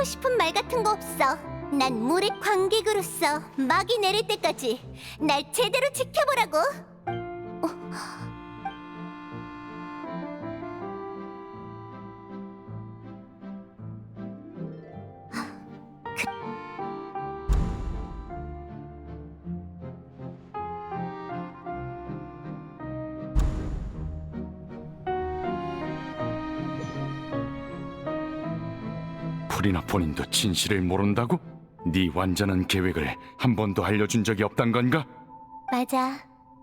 하고 싶은 말 같은 거 없어. 난 물의 관객으로서 막이 내릴 때까지 날 제대로 지켜보라고. 풀이나 본인도 진실을 모른다고? 네 완전한 계획을 한 번도 알려준 적이 없단 건가? 맞아.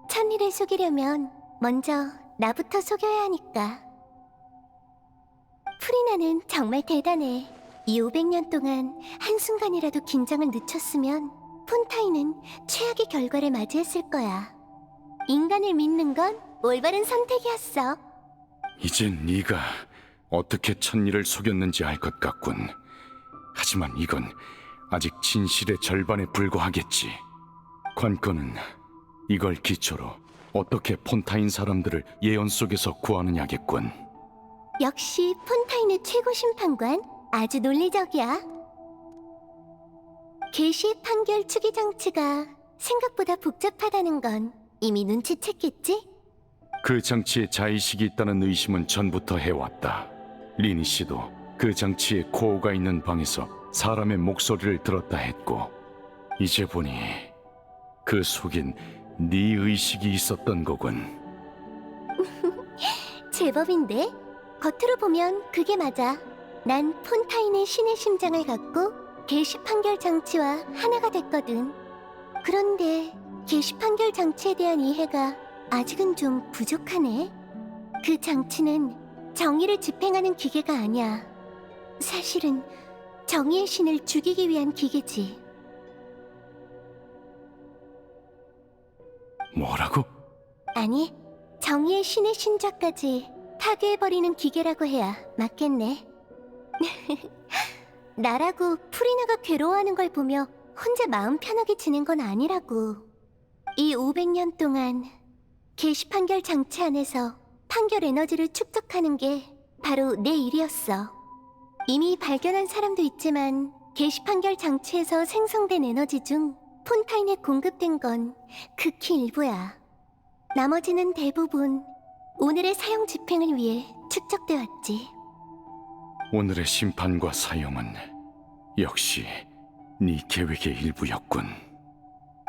천리를 속이려면 먼저 나부터 속여야 하니까. 프리나는 정말 대단해. 이 500년 동안 한순간이라도 긴장을 늦췄으면 폰타이는 최악의 결과를 맞이했을 거야. 인간을 믿는 건 올바른 선택이었어. 이젠 네가 어떻게 천리를 속였는지 알 것 같군. 하지만 이건 아직 진실의 절반에 불과하겠지. 관건은 이걸 기초로 어떻게 폰타인 사람들을 예언 속에서 구하느냐겠군. 역시 폰타인의 최고 심판관 아주 논리적이야. 개시 판결 추기 장치가 생각보다 복잡하다는 건 이미 눈치챘겠지? 그 장치에 자의식이 있다는 의심은 전부터 해왔다. 리니 씨도 그 장치에 코어가 있는 방에서 사람의 목소리를 들었다 했고, 이제 보니 그 속엔 네 의식이 있었던 거군. 제법인데? 겉으로 보면 그게 맞아. 난 폰타인의 신의 심장을 갖고 개시 판결 장치와 하나가 됐거든. 그런데 개시 판결 장치에 대한 이해가 아직은 좀 부족하네. 그 장치는 정의를 집행하는 기계가 아니야. 사실은 정의의 신을 죽이기 위한 기계지. 뭐라고? 아니, 정의의 신의 신좌까지 파괴해버리는 기계라고 해야 맞겠네. 나라고 프리나가 괴로워하는 걸 보며 혼자 마음 편하게 지낸 건 아니라고. 이 500년 동안 게시 판결 장치 안에서 판결 에너지를 축적하는 게 바로 내 일이었어. 이미 발견한 사람도 있지만 게시 판결 장치에서 생성된 에너지 중 폰타인에 공급된 건 극히 일부야. 나머지는 대부분 오늘의 사용 집행을 위해 축적돼 왔지. 오늘의 심판과 사형은 역시 네 계획의 일부였군.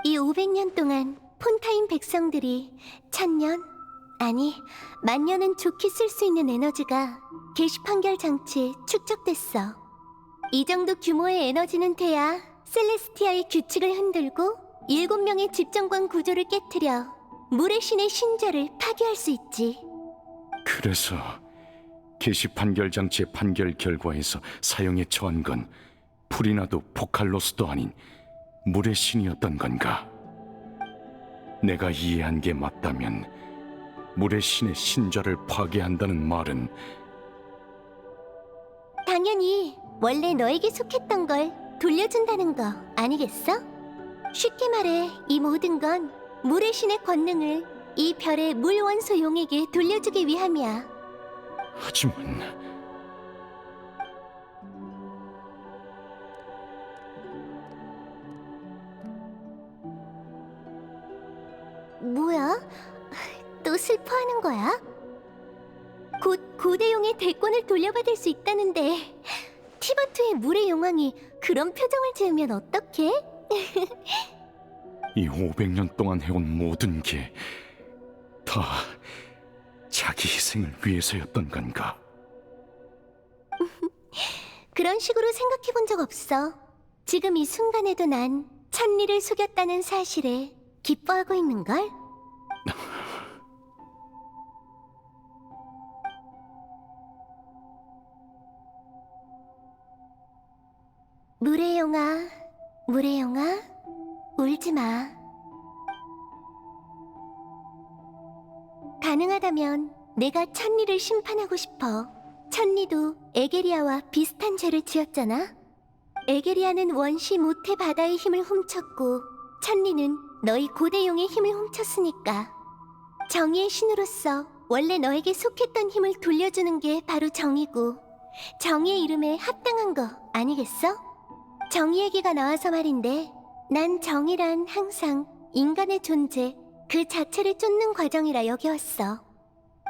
이 500년 동안 폰타인 백성들이 천년, 아니 만년은 좋게 쓸 수 있는 에너지가 게시 판결 장치에 축적됐어. 이 정도 규모의 에너지는 돼야 셀레스티아의 규칙을 흔들고 일곱 명의 집정관 구조를 깨뜨려 물의 신의 신좌를 파괴할 수 있지. 그래서 게시 판결 장치의 판결 결과에서 사형에 처한 건 프리나도 포칼로스도 아닌 물의 신이었던 건가? 내가 이해한 게 맞다면 물의 신의 신좌를 파괴한다는 말은 당연히 원래 너에게 속했던 걸 돌려준다는 거 아니겠어? 쉽게 말해 이 모든 건 물의 신의 권능을 이 별의 물 원소 용에게 돌려주기 위함이야. 하지만 슬퍼하는 거야? 곧 고대용의 대권을 돌려받을 수 있다는데 티바투의 물의 용왕이 그런 표정을 지으면 어떡해? 이 500년 동안 해온 모든 게 다 자기 희생을 위해서였던 건가? 그런 식으로 생각해 본 적 없어. 지금 이 순간에도 난 천리를 속였다는 사실에 기뻐하고 있는걸? 용아, 울지 마. 가능하다면 내가 천리를 심판하고 싶어. 천리도 에게리아와 비슷한 죄를 지었잖아. 에게리아는 원시 모태 바다의 힘을 훔쳤고 천리는 너희 고대용의 힘을 훔쳤으니까 정의의 신으로서 원래 너에게 속했던 힘을 돌려주는 게 바로 정이고 정의의 이름에 합당한 거 아니겠어? 정의 얘기가 나와서 말인데, 난 정의란 항상 인간의 존재 그 자체를 쫓는 과정이라 여겨왔어.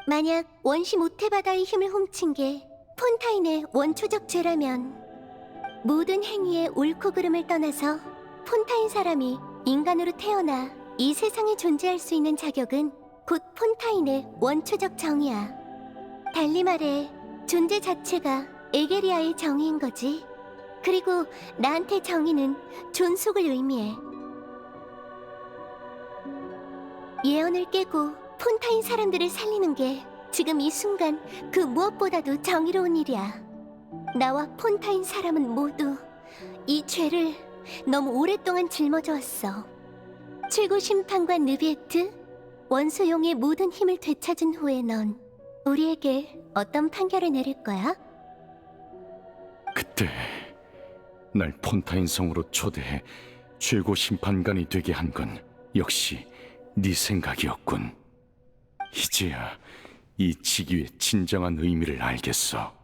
만약 원시 모태바다의 힘을 훔친 게 폰타인의 원초적 죄라면 모든 행위의 옳고 그름을 떠나서 폰타인 사람이 인간으로 태어나 이 세상에 존재할 수 있는 자격은 곧 폰타인의 원초적 정의야. 달리 말해 존재 자체가 에게리아의 정의인 거지. 그리고 나한테 정의는 존속을 의미해. 예언을 깨고 폰타인 사람들을 살리는 게 지금 이 순간 그 무엇보다도 정의로운 일이야. 나와 폰타인 사람은 모두 이 죄를 너무 오랫동안 짊어져 왔어. 최고 심판관 느비에트, 원소용의 모든 힘을 되찾은 후에 넌 우리에게 어떤 판결을 내릴 거야? 그때 날 폰타인 성으로 초대해 최고 심판관이 되게 한 건 역시 네 생각이었군. 이제야 이 직위의 진정한 의미를 알겠어.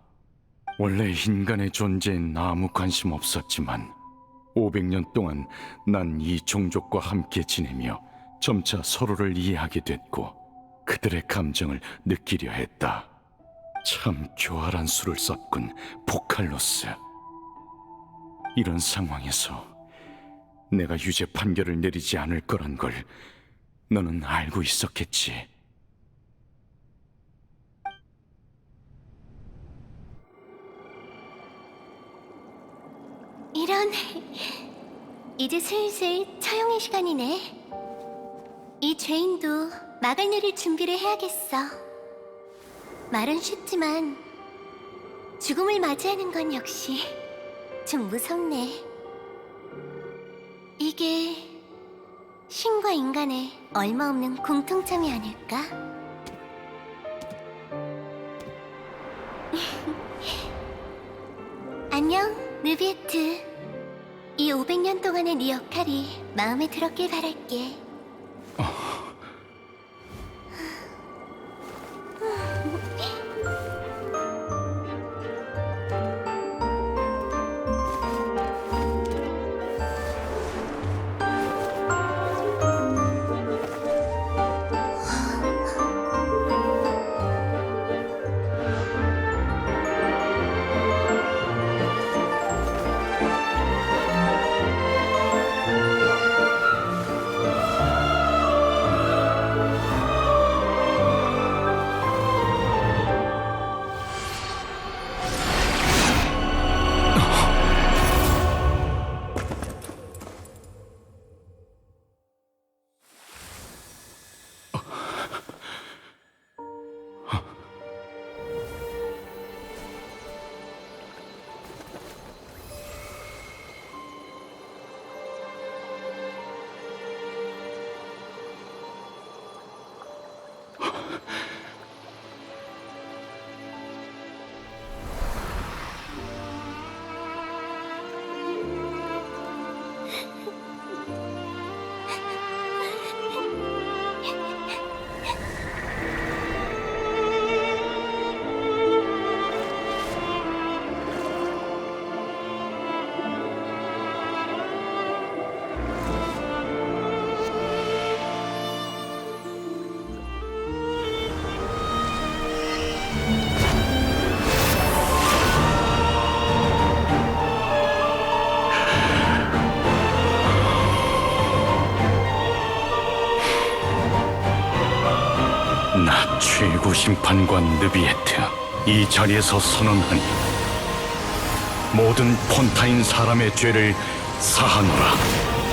원래 인간의 존재엔 아무 관심 없었지만 500년 동안 난 이 종족과 함께 지내며 점차 서로를 이해하게 됐고 그들의 감정을 느끼려 했다. 참 교활한 수를 썼군, 포칼로스. 이런 상황에서 내가 유죄 판결을 내리지 않을 거란 걸 너는 알고 있었겠지. 이런 이제 슬슬 처형의 시간이네. 이 죄인도 막을 내릴 준비를 해야겠어. 말은 쉽지만 죽음을 맞이하는 건 역시 좀 무섭네. 이게 신과 인간의 얼마 없는 공통점이 아닐까? 안녕, 느비에트. 이 500년 동안의 네 역할이 마음에 들었길 바랄게. 나 최고 심판관 느비에트 이 자리에서 선언하니 모든 폰타인 사람의 죄를 사하노라.